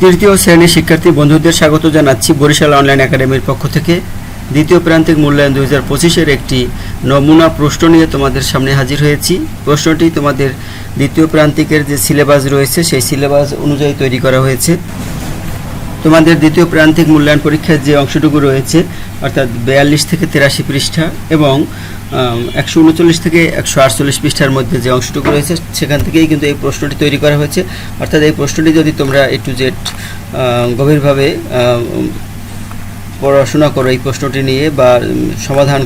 তৃতীয় শ্রেণির শিক্ষার্থী বন্ধুদের স্বাগত জানাচ্ছি বরিশাল অনলাইন একাডেমির পক্ষ থেকে। দ্বিতীয় প্রান্তিক মূল্যায়ন দুই হাজার পঁচিশের একটি নমুনা প্রশ্ন নিয়ে তোমাদের সামনে হাজির হয়েছি। প্রশ্নটি তোমাদের দ্বিতীয় প্রান্তিকের যে সিলেবাস রয়েছে, সেই সিলেবাস অনুযায়ী তৈরি করা হয়েছে। তোমাদের দ্বিতীয় প্রান্তিক মূল্যায়ন পরীক্ষার যে অংশটুকু রয়েছে, অর্থাৎ বিয়াল্লিশ থেকে তেরাশি পৃষ্ঠা এবং একশো উনচল্লিশ থেকে একশো আটচল্লিশ পৃষ্ঠার মধ্যে যে অংশটুকু রয়েছে, সেখান থেকেই কিন্তু এই প্রশ্নটি তৈরি করা হয়েছে। অর্থাৎ এই প্রশ্নটি যদি তোমরা এ টু জেড গভীরভাবে পড়াশোনা করো, এই প্রশ্নটি নিয়ে বা সমাধান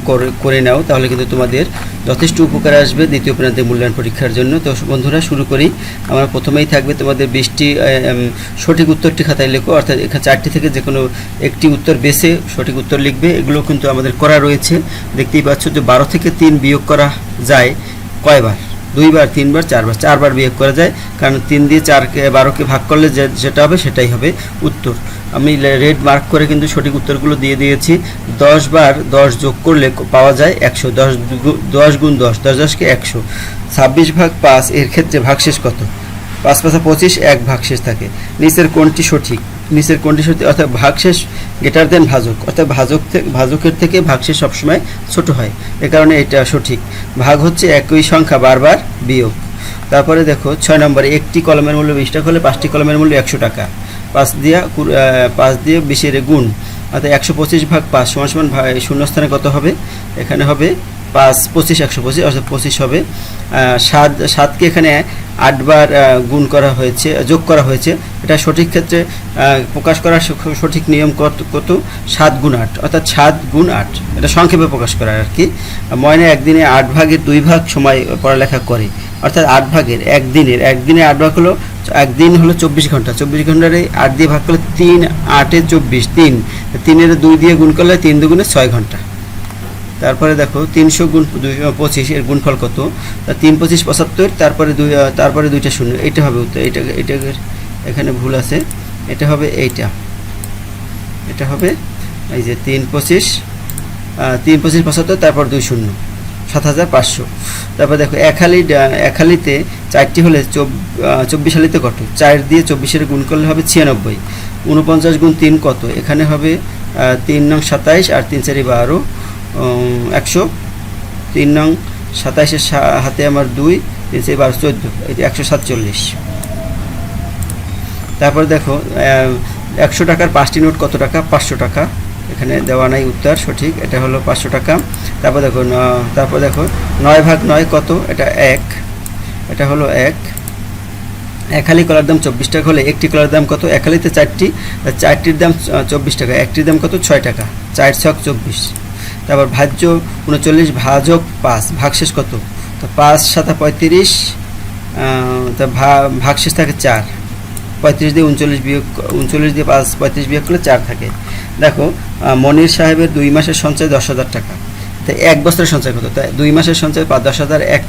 করে নাও, তাহলে কিন্তু তোমাদের যথেষ্ট উপকার আসবে দ্বিতীয় প্রান্তিক মূল্যায়ন পরীক্ষার জন্য। তো বন্ধুরা, শুরু করি। আমরা প্রথমেই থাকবে তোমাদের বিশটি সঠিক উত্তরটি খাতায় লেখো, অর্থাৎ এখানে চারটি থেকে যে কোনো একটি উত্তর বেছে সঠিক উত্তর লিখবে। এগুলো কিন্তু আমাদের করা রয়েছে। দেখতেই পাচ্ছ যে বারো থেকে তিন বিয়োগ করা যায় কয়বার? দুইবার, তিনবার, চারবার চারবার বিয়োগ করা যায়। কারণ তিন দিয়ে চারকে, বারোকে ভাগ করলে যে, যেটা হবে সেটাই হবে উত্তর। আমি রেড মার্ক করে কিন্তু সঠিক উত্তরগুলো দিয়ে দিয়েছি। দশ বার দশ যোগ করলে পাওয়া যায় একশো। দশ দশ গুণ দশ দশ দশকে একশো। ছাব্বিশ ভাগ পাঁচ, এর ক্ষেত্রে ভাগশেষ কত? পাঁচ পাঁচা পঁচিশ, এক ভাগশেষ থাকে। নিচের কোনটি সঠিক। নিচের কোনটি সঠিক, অর্থাৎ ভাগশেষ গ্রেটার দেন ভাজক। অর্থাৎ ভাজক ভাজকের থেকে ভাগশেষ সবসময় ছোট হয়। এ কারণে এটা সঠিক। ভাগ হচ্ছে একই সংখ্যা বারবার বিয়োগ। তারপরে দেখো, ছয় নম্বরে, একটি কলমের মূল্য বিশ টাকা হলে পাঁচটি কলমের মূল্য একশো টাকা। পাঁচ দিয়া পাঁচ দিয়ে বিশের গুণ, অর্থাৎ একশো পঁচিশ ভাগ পাঁচ সমান সমান শূন্যস্থানে কত হবে? এখানে হবে পাঁচ, পঁচিশ, একশো পঁচিশ, অর্থাৎ পঁচিশ হবে। সাত, সাতকে এখানে আটবার গুণ করা হয়েছে, যোগ করা হয়েছে। এটা সঠিক ক্ষেত্রে প্রকাশ করার সঠিক নিয়ম কত কত? সাত গুণ আট, অর্থাৎ সাত গুণ আট। এটা সংক্ষেপে প্রকাশ করা আর কি। ময়না একদিনে আট ভাগের দুই ভাগ সময় পড়ালেখা করে। অর্থাৎ আট ভাগের, একদিনের। একদিনে আট ভাগ হলো, একদিন হলো চব্বিশ ঘণ্টা। চব্বিশ ঘণ্টার এই আট দিয়ে ভাগ করলে তিন, আটে চব্বিশ, তিন। তিনের দুই দিয়ে গুণ করলে তিন দুগুণে ছয় ঘণ্টা। তারপরে দেখো তিনশো গুণ দুইশো পঁচিশ, এর গুণফল কত? তিন, পঁচিশ, পঁচাত্তর, তারপরে দুই তারপরে দুইটা শূন্য। এটা হবে উত্তর এটা এটা এখানে ভুল আছে। এটা হবে এইটা। এটা হবে এই যে তিন, পঁচিশ তিন, পঁচিশ, পঁচাত্তর, তারপর দুই, শূন্য। সাত হাজার পাঁচশো। তারপর দেখো, এক হালি এক হালিতে চারটি হলে চব- চব্বিশ হালিতে কত? চার দিয়ে চব্বিশের গুণ করলে হবে ছিয়ানব্বই। উনপঞ্চাশ গুণ তিন কত? এখানে হবে তিন নং সাতাইশ আর তিন চারি বারো। একশো, তিন নং, সাতাইশের সা- হাতে আমার দুই, তিন চারি বারো চোদ্দ যে একশো সাতচল্লিশ। তারপর দেখো একশো টাকার পাঁচটি নোট কত টাকা? পাঁচশো টাকা। এখানে দেওয়া নাই উত্তর, সঠিক, এটা হলো পাঁচশো টাকা। তারপর দেখো তারপর দেখো, নয় ভাগ নয় কত? এটা এক, এটা হলো এক। এক হালি কলার দাম চব্বিশ টাকা হলে একটি কলার দাম কত? এক হালিতে চারটি চারটির দাম চব্বিশ টাকা, একটির দাম কত? ছয় টাকা, চার ছক চব্বিশ। তারপর ভাজ্য উনচল্লিশ, ভাজক পাঁচ, ভাগশেষ কত? তো পাঁচ, সাতা পঁয়ত্রিশ তা ভা- ভাগশেষ থাকে চার। পঁয়ত্রিশ দিয়ে উনচল্লিশ বিয়োগ উনচল্লিশ দিয়ে পাঁচ, পঁয়ত্রিশ বিয়োগ করলে চার থাকে। দেখো মনির সাহেবের দুই মাসের সঞ্চয় দশ হাজার টাকা। তাই এক বছরের সঞ্চয় কত? তাই দুই মাসের সঞ্চয় পাঁচ, দশ হাজার এক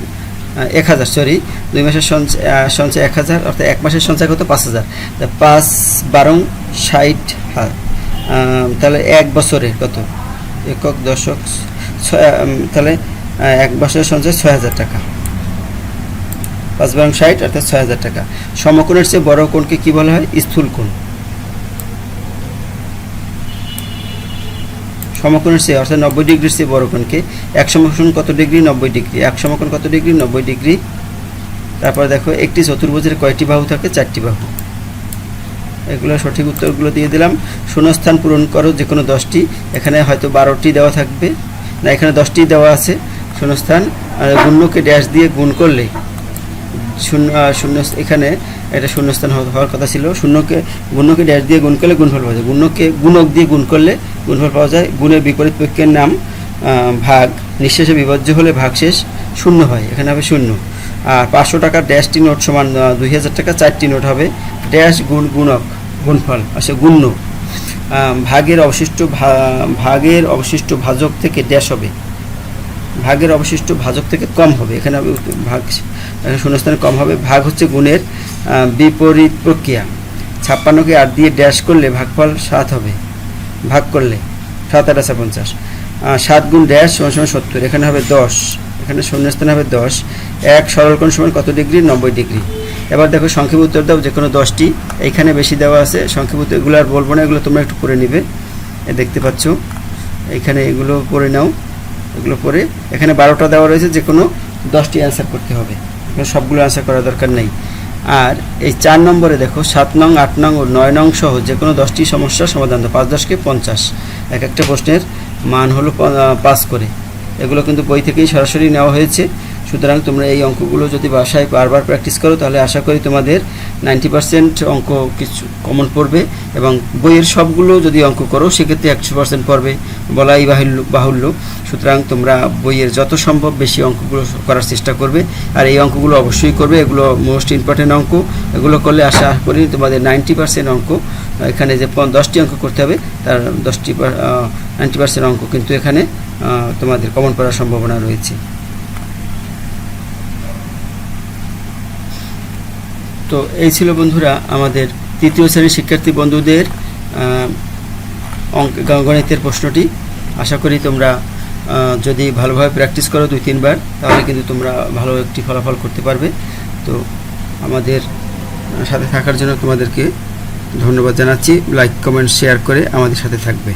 এক হাজার সরি দুই মাসের সঞ্চয় সঞ্চয় এক হাজার, অর্থাৎ এক মাসের সঞ্চয় কত? পাঁচ হাজার। তা পাঁচ বারং ষাট তাহলে এক বছরে কত? একক দশক তাহলে এক বছরের সঞ্চয় ছয় হাজার টাকা। পাঁচ বারং ষাট, অর্থাৎ ছয় হাজার টাকা। সমকোণের চেয়ে বড় কোণকে কি বলা হয়? স্থূল কোণ। সমকোণের চেয়ে, অর্থাৎ নব্বই ডিগ্রির চেয়ে বড় কোণকে এক সমকোণ কত ডিগ্রি? নব্বই ডিগ্রি। এক সমকোণ কত ডিগ্রি? নব্বই ডিগ্রি। তারপর দেখো, একটি চতুর্ভুজের কয়টি বাহু থাকে? চারটি বাহু। এগুলো সঠিক উত্তরগুলো দিয়ে দিলাম। শূন্যস্থান পূরণ করো যে কোনো দশটি। এখানে হয়তো বারোটি দেওয়া থাকবে। না, এখানে দশটি দেওয়া আছে শূন্যস্থান। আর গুণ্যকে ড্যাশ দিয়ে গুণ করলে শূন্য শূন্য, এখানে এটা শূন্যস্থান হওয়া- হওয়ার কথা ছিল। শূন্যকে, গুণকে ড্যাশ দিয়ে গুণ করলে গুণফল পাওয়া যায়। গুণকে গুণক দিয়ে গুণ করলে গুণফল পাওয়া যায়। গুণের বিপরীত পক্ষের নাম ভাগ। নিঃশেষে বিভাজ্য হলে ভাগশেষ শূন্য হয়। এখানে হবে শূন্য। আর পাঁচশো টাকার ড্যাশটি নোট সমান দুই হাজার টাকা, চারটি নোট হবে। ড্যাশ গুণ গুণক। গুণফল, আসে গুণ্য। ভাগের অবশিষ্ট ভাগের অবশিষ্ট ভাজক থেকে ড্যাশ হবে। ভাগের অবশিষ্ট ভাজক থেকে কম হবে। এখানে ভাগ শূন্যস্থানে কম হবে। ভাগ হচ্ছে গুণের বিপরীত প্রক্রিয়া। ছাপ্পান্নকে আট দিয়ে ড্যাশ করলে ভাগফল সাত হবে। ভাগ করলে সাত, আট আছে পঞ্চাশ। সাত গুণ ড্যাশ সমান সমান সত্তর। এখানে হবে দশ। এখানে শূন্যস্থানে হবে দশ। এক সরলকোণ সমান কত ডিগ্রি? নব্বই ডিগ্রি। এবার দেখো সংক্ষেপ উত্তর দাও, যে কোনো দশটি। এইখানে বেশি দেওয়া আছে। সংক্ষেপ উত্তর, এগুলো আর বলব না, এগুলো তোমরা একটু পড়ে নিবে। দেখতে পাচ্ছ। এখানে এগুলো পড়ে নাও। এগুলো পড়ে। এখানে বারোটা দেওয়া রয়েছে, যে কোনো দশটি অ্যান্সার করতে হবে। এখানে সবগুলো অ্যান্সার করার দরকার নেই। আর এই চার নম্বরে দেখো, সাত নং, আট নং ও নয় নং সহ যে কোনো দশটি সমস্যার সমাধান দাও। পাঁচ দশকে পঞ্চাশ। এক একটা প্রশ্নের মান হলো পাস করে। এগুলো কিন্তু বই থেকেই সরাসরি নেওয়া হয়েছে। সুতরাং তোমরা এই অঙ্কগুলো যদি বাসায় বারবার প্র্যাকটিস করো, তাহলে আশা করি তোমাদের নাইনটি পার্সেন্ট অঙ্ক কিছু কমন পড়বে এবং বইয়ের সবগুলো যদি অঙ্ক করো, সেক্ষেত্রে একশো পার্সেন্ট পড়বে। বলাই বাহুল্য বাহুল্য। সুতরাং তোমরা বইয়ের যত সম্ভব বেশি অঙ্কগুলো করার চেষ্টা করবে। আর এই অঙ্কগুলো অবশ্যই করবে। এগুলো মোস্ট ইম্পর্টেন্ট অঙ্ক। এগুলো করলে আশা করি তোমাদের নাইনটি পার্সেন্ট অঙ্ক। এখানে যে দশটি অঙ্ক করতে হবে, তার দশটি নাইনটি পার্সেন্ট অঙ্ক কিন্তু এখানে তোমাদের কমন পড়ার সম্ভাবনা রয়েছে। তো এই ছিল বন্ধুরা আমাদের তৃতীয় শ্রেণির শিক্ষার্থী বন্ধুদের অঙ্ক গণিতের প্রশ্নটি। আশা করি তোমরা যদি ভালোভাবে প্র্যাকটিস করো দুই, তিনবার, তাহলে কিন্তু তোমরা ভালো একটি ফলাফল করতে পারবে। তো আমাদের সাথে থাকার জন্য তোমাদেরকে ধন্যবাদ জানাচ্ছি। লাইক কমেন্ট শেয়ার করে আমাদের সাথে থাকবে।